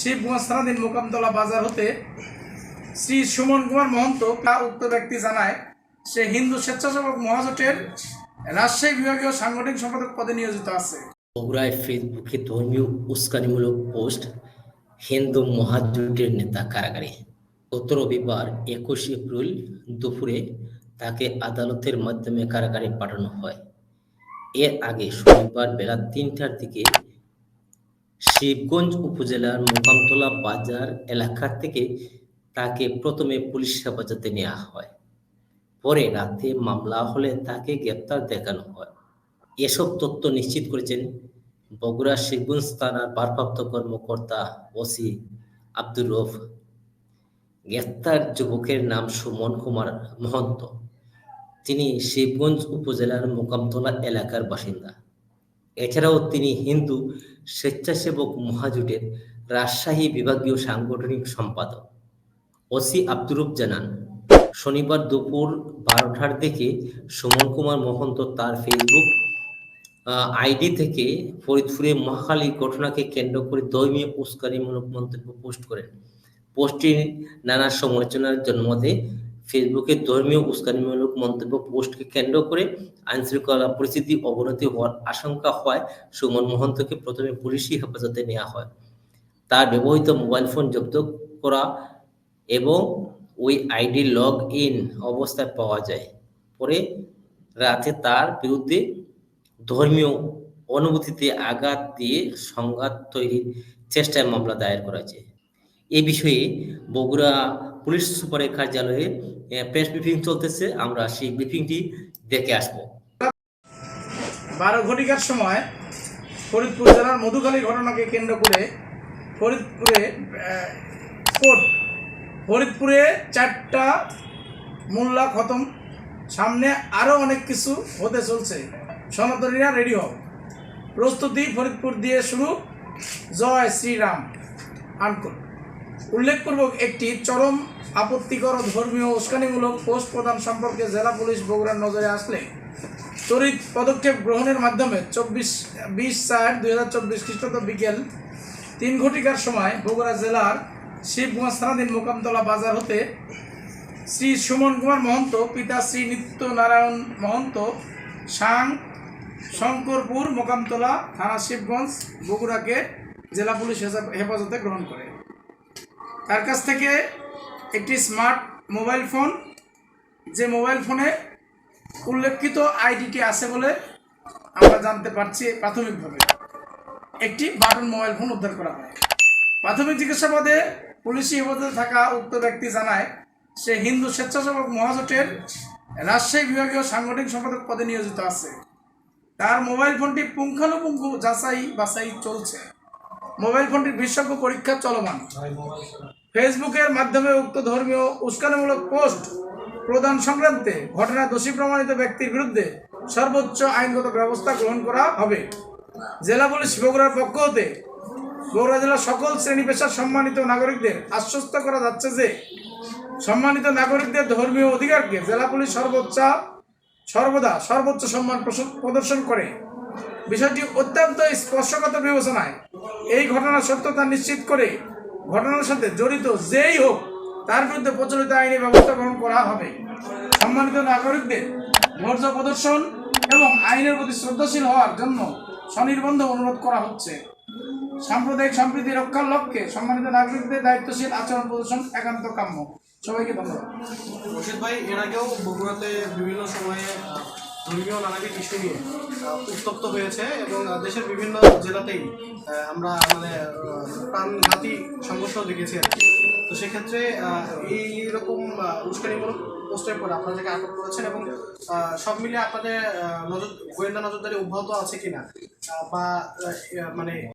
শিবগঞ্জ থানাধীন মোকামতলা বাজার হতে শ্রী সুমন কুমার মহন্ত তা উক্ত ব্যক্তি জানায়, সে হিন্দু স্বেচ্ছাসেবক মহাজোটের রাজশাহী বিভাগীয় সাংগঠনিক সম্পাদক পদে নিয়োজিত আছে। বগুড়ায় ফেসবুকে ধর্মীয় উস্কানিমূলক পোস্ট, হিন্দু মহাজোটের নেতা কারাগারে। গত রবিবার একুশ এপ্রিল দুপুরে তাকে আদালতের মাধ্যমে কারাগারে পাঠানো হয়। এর আগে শনিবার বেলা তিনটার দিকে শিবগঞ্জ উপজেলার মোকামতলা বাজার এলাকা থেকে তাকে প্রথমে পুলিশ হেফাজতে নেওয়া হয়। পরে রাতে মামলা হলে তাকে গ্রেপ্তার দেখানো হয়। এসব তথ্য নিশ্চিত করেছেন বগুড়া শিবগঞ্জ থানার ভারপ্রাপ্ত কর্মকর্তা ওসি আব্দুর রফ গ্রেপ্তার যুবকের নাম সুমন কুমার মহন্ত। তিনি শিবগঞ্জ উপজেলার মোকামতলা এলাকার বাসিন্দা। এছাড়াও তিনি হিন্দু স্বেচ্ছাসেবক মহাজোটের রাজশাহী বিভাগীয় সাংগঠনিক সম্পাদক। ওসি আব্দুর রূপ জানান, শনিবার দুপুর বারোটার দিকে সুমন কুমার মহন্ত তার ফেসবুক আইডি থেকে ফরিদপুরে মহাখালী ঘটনাকে কেন্দ্র করে ধর্মীয় উস্কানিমূলক মন্তব্য পোস্ট করেন। পোস্টটি নানা সমালোচনার জন্ম দেয় ফেসবুকে ধর্মীয় উস্কানিমূলক মন্তব্য পোস্টকে কেন্দ্র করে আইনশৃঙ্খলা পরিস্থিতি অবনতি হওয়ার আশঙ্কা হয়, সুমন মহন্তকে প্রথমে পুলিশি হেফাজতে নেওয়া হয়। তার ব্যবহৃত মোবাইল ফোন জব্দ করা এবং ওই আইডি লগ ইন অবস্থায় পাওয়া যায়। পরে রাতে তার বিরুদ্ধে ধর্মীয় অনুভূতিতে আঘাত দিয়ে সংঘাত তৈরির চেষ্টায় মামলা দায়ের করেছে এ বিষয়ে বগুড়া পুলিশ সুপারের কার্যালয়ে প্রেস ব্রিফিং চলতেছে। আমরা সেই ব্রিফিংটি দেখে আসব। বারো ঘটিকার সময় ফরিদপুর জেলার মধুখালী ঘটনাকে কেন্দ্র করে ফরিদপুরে কোর্ট ফরিদপুরে চারটা মোল্লা খতম। সামনে আরও অনেক কিছু হতে চলছে। সনাতনীরা রেডি হও। প্রস্তুতি ফরিদপুর দিয়ে শুরু। জয় শ্রীরাম। আনকুল উল্লেখপূর্বক একটি চরম আপত্তিকর ধর্মীয় উস্কানিমূলক পোস্ট প্রদান সম্পর্কে জেলা পুলিশ বগুড়ার নজরে আসলে। তড়িৎ পদক্ষেপ গ্রহণের মাধ্যমে চব্বিশ, বিশ চার দুই হাজার চব্বিশ খ্রিস্টাব্দ বিকেল তিন ঘটিকার সময় বগুড়া জেলার শিবগঞ্জ থানাধীন মোকামতলা বাজার হতে শ্রী সুমন কুমার মহন্ত, পিতা শ্রী নিত্যনারায়ণ মহন্ত, সাং শঙ্করপুর মোকামতলা থানা শিবগঞ্জ বগুড়াকে জেলা পুলিশ হেফা- হেফাজতে গ্রহণ করে। তার কাছ থেকে একটি স্মার্ট মোবাইল ফোন, যে মোবাইল ফোনে উল্লেখিত আইডিটি আছে বলে আমরা জানতে পারছি প্রাথমিকভাবে। একটি বাটন মোবাইল ফোন উদ্ধার করা হয়। প্রাথমিক জিজ্ঞাসাবাদে পুলিশি হেফাজতে থাকা উক্ত ব্যক্তি জানায়, সে হিন্দু স্বেচ্ছাসেবক মহাজোটের রাজশাহী বিভাগীয় সাংগঠনিক সম্পাদক পদে নিয়োজিত আছে। তার মোবাইল ফোনটি পুঙ্খানুপুঙ্খ যাচাই বাছাই চলছে। মোবাইল ফোনটির বিশেষজ্ঞ পরীক্ষা চলমান। ফেসবুকের মাধ্যমে উক্ত ধর্মীয় উস্কানিমূলক পোস্ট প্রদান সংক্রান্তে ঘটনা দোষী প্রমাণিত ব্যক্তির বিরুদ্ধে সর্বোচ্চ আইনগত ব্যবস্থা গ্রহণ করা হবে। জেলা পুলিশ বগুড়ার পক্ষ হতে বগুড়া জেলার সকল শ্রেণি পেশার সম্মানিত নাগরিকদের আশ্বস্ত করা যাচ্ছে যে সম্মানিত নাগরিকদের ধর্মীয় অধিকারকে জেলা পুলিশ সর্বোচ্চ সর্বদা সর্বোচ্চ সম্মান প্রদর্শন করে। বিষয়টি অত্যন্ত স্পর্শকাতর বিবেচনায়। এই ঘটনার সত্যতা নিশ্চিত করে ঘটনার সাথে জড়িত যেই হোক, তার বিরুদ্ধে প্রচলিত আইনি ব্যবস্থা গ্রহণ করা হবে। সম্মানিত নাগরিকদের, ধৈর্য প্রদর্শন এবং আইনের প্রতি শ্রদ্ধাশীল হওয়ার জন্য স্বনির্বন্ধ অনুরোধ করা হচ্ছে। সাম্প্রদায়িক সম্প্রীতি রক্ষার লক্ষ্যে সম্মানিত নাগরিকদের দায়িত্বশীল আচরণ প্রদর্শন একান্ত কাম্য। সবাইকে ধন্যবাদ। রশিদ ভাই, এর আগেও বগুড়াতে বিভিন্ন সময়ে ধর্মীয় নানাবিধ ইস্যু নিয়ে উত্তপ্ত হয়েছে এবং দেশের বিভিন্ন জেলাতেই আমরা মানে প্রাণঘাতী সংঘর্ষ দেখেছি আর তো সেক্ষেত্রে এইরকম উস্কানিমূলক পোস্টের পরে আপনাদেরকে আটক করেছেন এবং সব মিলিয়ে আপনাদের নজর, গোয়েন্দা নজরদারি অব্যাহত আছে কিনা বা মানে